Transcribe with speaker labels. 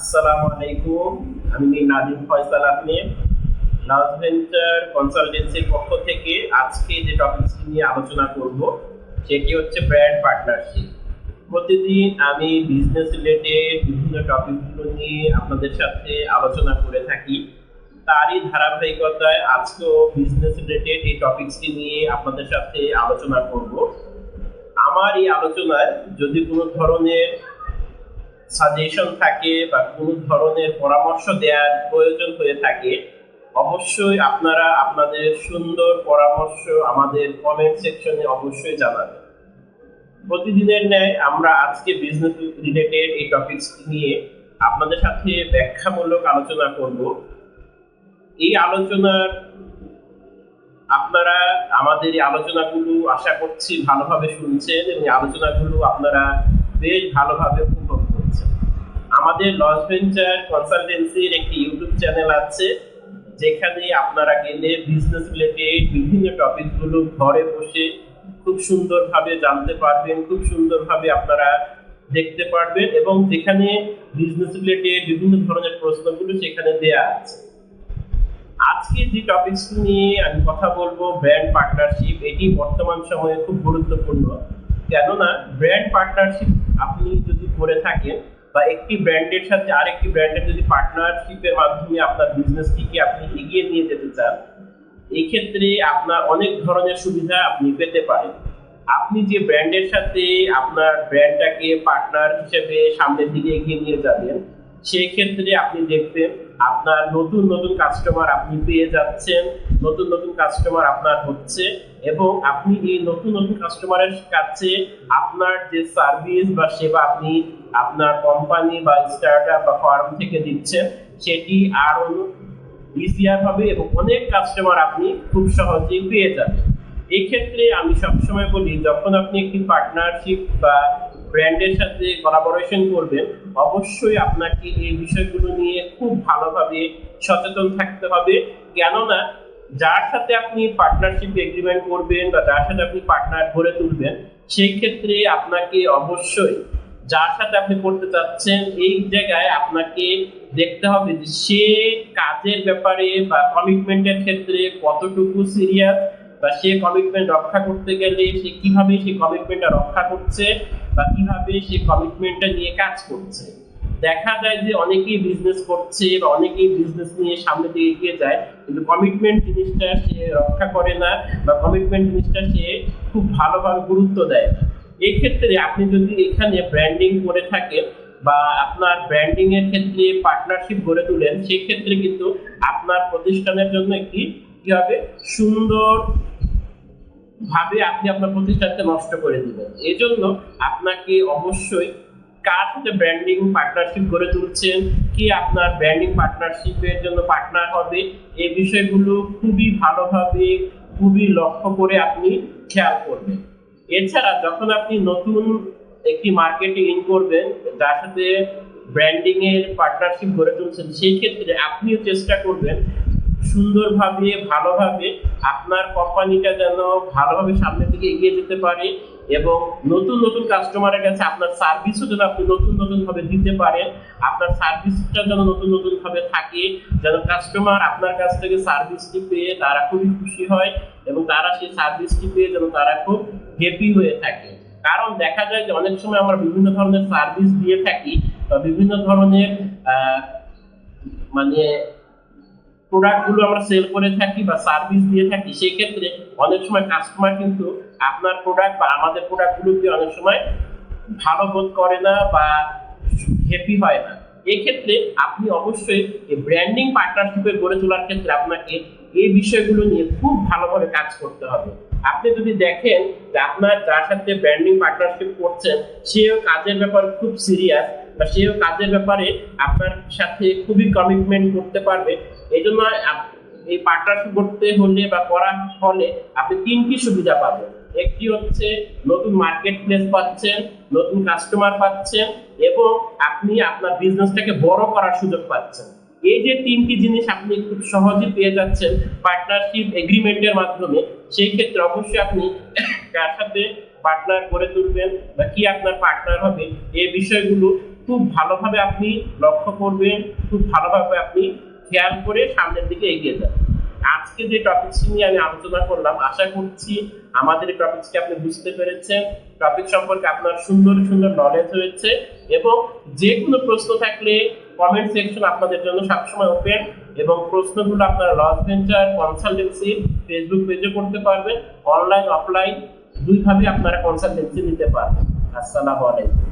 Speaker 1: আসসালামু আলাইকুম আমি নাদিম ফয়সাল আপনি। লাউজ ভেঞ্চার কনসালটেন্সির পক্ষ থেকে আজকে যে টপিকটি নিয়ে আলোচনা করব, সেটি হচ্ছে ব্র্যান্ড পার্টনারশিপ প্রতিদিন আমি বিজনেস রিলেটেড বিভিন্ন টপিকগুলো নিয়ে আপনাদের সাথে আলোচনা করে থাকি। তারই ধারাবাহিকতায় আজকেও বিজনেস রিলেটেড এই টপিকসটি নিয়ে আপনাদের সাথে আলোচনা করব। আমার এই আলোচনায় যদি কোনো ধরনের সাজেশন থাকে বা কোনো ধরনের পরামর্শ দেওয়ার প্রয়োজন হয়ে থাকে, অবশ্যই আপনারা আপনাদের সুন্দর পরামর্শ আমাদের কমেন্ট সেকশনে অবশ্যই জানাবেন। প্রতিদিনের ন্যায় আমরা আজকে বিজনেস রিলেটেড এই টপিকস নিয়ে আপনাদের সাথে ব্যাখ্যামূলক আলোচনা করব। এই আলোচনার আপনারা আমাদের এই আলোচনাগুলো আশা করছি ভালোভাবে শুনছেন এবং আলোচনাগুলো আপনারা বেশ ভালোভাবে আমাদের লস ভেঞ্চার কনসালটেন্সির একটি ইউটিউব চ্যানেল আছে, যেখানে আপনারা গেলে বিজনেস রিলেটেড বিভিন্ন টপিকগুলো ঘরে বসে খুব সুন্দরভাবে জানতে পারবেন, খুব সুন্দরভাবে আপনারা দেখতে পারবেন এবং যেখানে বিজনেস রিলেটেড বিভিন্ন ধরনের প্রশ্নগুলো সেখানে দেয়া আছে। আজকে যে টপিকস নিয়ে আমি কথা বলব ব্র্যান্ড পার্টনারশিপ এটি বর্তমান সময়ে খুব গুরুত্বপূর্ণ। কেননা ব্র্যান্ড পার্টনারশিপ আপনি যদি করে থাকেন বা একটি ব্র্যান্ডের সাথে আরেকটি ব্র্যান্ডের যদি পার্টনারশিপের মাধ্যমে আপনার বিজনেসটিকে আপনি এগিয়ে নিয়ে যেতে চান, এই ক্ষেত্রে আপনার অনেক ধরনের সুবিধা আপনি পেতে পারেন। আপনি যে ব্র্যান্ডের সাথে আপনার ব্র্যান্ডটাকে পার্টনার হিসেবে সামনের দিকে এগিয়ে নিয়ে যাবেন, সেই ক্ষেত্রে আপনি দেখবেন আপনার নতুন নতুন কাস্টমার আপনি পেয়ে যাচ্ছেন। নতুন নতুন কাস্টমার আপনার হচ্ছে এবং আপনি এই নতুন নতুন কাস্টমারের কাছে আপনার যে সার্ভিস বা সেবা আপনি আপনার কোম্পানি বা স্টার্ট আপ বা ফার্ম থেকে দিচ্ছেন, সেটি আরও ইজিয়ার হবে এবং অনেক কাস্টমার আপনি খুব সহজেই পেয়ে যাবেন। এই ক্ষেত্রে আমি সবসময় বলি, যখন আপনি একটি পার্টনারশিপ বা ব্র্যান্ডের সাথে কোলাবোরেশন করবেন, অবশ্যই আপনাকে এই বিষয়গুলো নিয়ে খুব ভালোভাবে সচেতন থাকতে হবে। কেননা যার সাথে আপনি পার্টনারশিপ এগ্রিমেন্ট করবেন বা যার সাথে আপনি পার্টনার গড়ে তুলবেন, সেই ক্ষেত্রে আপনাকে অবশ্যই যার সাথে আপনি করতে চাচ্ছেন, এই জায়গায় আপনাকে দেখতে হবে যে সে কাজের ব্যাপারে বা কমিটমেন্টের ক্ষেত্রে কতটুকু সিরিয়াস বা সে কমিটমেন্ট রক্ষা করতে গেলে সে কীভাবে সেই কমিটমেন্টটা রক্ষা করছে বা কীভাবে সে কমিটমেন্টটা নিয়ে কাজ করছে। দেখা যায় যে অনেকেই বিজনেস করছে বা অনেকেই বিজনেস নিয়ে সামনে দিকে এগিয়ে যায়, কিন্তু কমিটমেন্ট জিনিসটা সে রক্ষা করে না বা কমিটমেন্ট জিনিসটা সে খুব ভালোভাবে গুরুত্ব দেয় না। এই ক্ষেত্রে আপনি যদি এখানে ব্র্যান্ডিং করে থাকেন বা আপনার ব্র্যান্ডিং এর ক্ষেত্রে পার্টনারশিপ গড়ে তুলেন সেই ক্ষেত্রে কিন্তু আপনার প্রতিষ্ঠানের জন্য একটি কি হবে? সুন্দর ভাবে আপনি আপনার প্রতিষ্ঠানকে নষ্ট করে দিবেন। এই জন্য আপনাকে অবশ্যই কার সাথে ব্র্যান্ডিং পার্টনারশিপ গড়ে তুলছেন? কি আপনার ব্র্যান্ডিং পার্টনারশিপের জন্য পার্টনার হবে? এই বিষয়গুলো খুবই ভালোভাবে, খুবই লক্ষ্য করে আপনি খেয়াল করবেন। এছাড়া যখন আপনি নতুন একটি মার্কেটে ইন করবেন, যার সাথে ব্র্যান্ডিং এর পার্টনারশিপ গড়ে তুলছেন, সেই ক্ষেত্রে আপনিও চেষ্টা করবেন সুন্দরভাবে, ভালোভাবে আপনার কোম্পানিটা যেন ভালোভাবে সামনের দিকে এগিয়ে যেতে পারে এবং নতুন নতুন কাস্টমারের কাছে আপনার সার্ভিসও যেন আপনি নতুন, নতুনভাবে দিতে পারেন। আপনার সার্ভিসটা যেন নতুন, নতুনভাবে থাকে, যেন কাস্টমার আপনার কাছ থেকে সার্ভিসটি পেয়ে তারা খুবই খুশি হয় এবং তারা সেই সার্ভিসটি পেয়ে যেন তারা খুব হ্যাপি হয়ে থাকে। কারণ দেখা যায় যে অনেক সময় আমরা বিভিন্ন ধরনের সার্ভিস দিয়ে থাকি বা বিভিন্ন ধরনের মানে প্রোডাক্টগুলো আমরা সেল করে থাকি বা সার্ভিস দিয়ে থাকি, সেই ক্ষেত্রে অনেক সময় কাস্টমার কিন্তু আপনার প্রোডাক্ট বা আমাদের প্রোডাক্টগুলোকে অনেক সময় ভালো বোধ করে না বা হ্যাপি হয় না। এক্ষেত্রে আপনি অবশ্যই ব্র্যান্ডিং পার্টনারশিপে গড়ে তোলার ক্ষেত্রে আপনাকে এই বিষয়গুলো নিয়ে খুব ভালোভাবে কাজ করতে হবে। আপনি যদি দেখেন যে আপনার যার সাথে ব্র্যান্ডিং পার্টনারশিপ করছেন, সেও কাজের ব্যাপার খুব সিরিয়াস বা সেও কাজের ব্যাপারে আপনার সাথে খুবই কমিটমেন্ট করতে পারবে। এই জন্য এই পার্টনারশিপ করতে হলে বা করার ফলে আপনি তিনটি সুবিধা পাবেন। একটি হচ্ছে নতুন মার্কেট প্লেস পাচ্ছেন, নতুন কাস্টমার পাচ্ছেন এবং আপনি আপনার বিজনেসটাকে বড় করার সুযোগ পাচ্ছেন। এই যে তিনটি জিনিস আপনি খুব সহজে পেয়ে যাচ্ছেন পার্টনারশিপ এগ্রিমেন্টের মাধ্যমে, সেই ক্ষেত্রে অবশ্যই আপনি কার সাথে পার্টনার করে তুলবেন বা কি আপনার পার্টনার হবে, এই বিষয়গুলো খুব ভালোভাবে আপনি লক্ষ্য করবেন, খুব ভালোভাবে আপনি খেয়াল করে সামনের দিকে এগিয়ে যান। আজকে যে টপিকস নিয়ে আমি আলোচনা করলাম, আশা করছি আমাদের এই টপিকসকে আপনি বুঝতে পেরেছেন। টপিক সম্পর্কে আপনার সুন্দর সুন্দর নলেজ হয়েছে এবং যে কোনো প্রশ্ন থাকলে কমেন্ট সেকশন আপনাদের জন্য সবসময় ওপেন এবং প্রশ্নগুলো আপনারা লস ভেঞ্চার কনসালটেন্সি ফেসবুক পেজে করতে পারবেন। অনলাইন অফলাইন দুইভাবে আপনারা কনসালটেন্সি নিতে পারবেন। আসসালামু আলাইকুম।